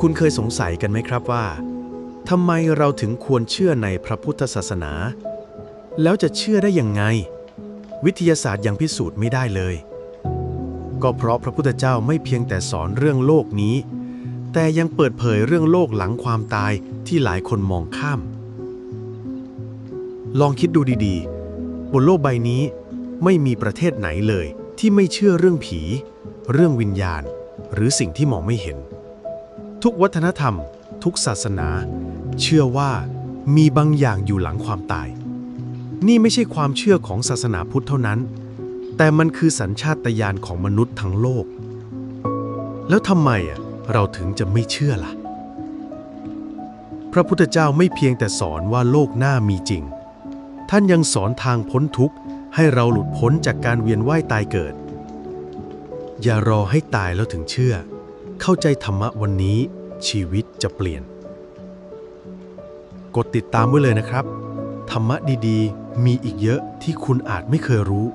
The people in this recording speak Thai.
คุณเคยสงสัยกันไหมครับว่าทำไมเราถึงควรเชื่อในพระพุทธศาสนา แล้วจะเชื่อได้ยังไง วิทยาศาสตร์ยังพิสูจน์ไม่ได้เลย ก็เพราะพระพุทธเจ้าไม่เพียงแต่สอนเรื่องโลกนี้ แต่ยังเปิดเผยเรื่องโลกหลังความตายที่หลายคนมองข้าม ลองคิดดูดีๆ บนโลกใบนี้ไม่มีประเทศไหนเลยที่ไม่เชื่อเรื่องผี เรื่องวิญญาณ หรือสิ่งที่มองไม่เห็น ทุกวัฒนธรรม ทุกศาสนา เชื่อว่ามีบางอย่างอยู่หลังความตาย นี่ไม่ใช่ความเชื่อของศาสนาพุทธเท่านั้น แต่มันคือสัญชาตญาณของมนุษย์ทั้งโลก แล้วทำไมอะเราถึงจะไม่เชื่อล่ะ พระพุทธเจ้าไม่เพียงแต่สอนว่าโลกหน้ามีจริง ท่านยังสอนทางพ้นทุกข์ ให้เราหลุดพ้นจากการเวียนว่ายตายเกิด อย่ารอให้ตายแล้วถึงเชื่อ เข้าใจธรรมะวันนี้ชีวิตจะเปลี่ยน กดติดตามไว้เลยนะครับ ธรรมะดีๆ มีอีกเยอะที่คุณอาจไม่เคยรู้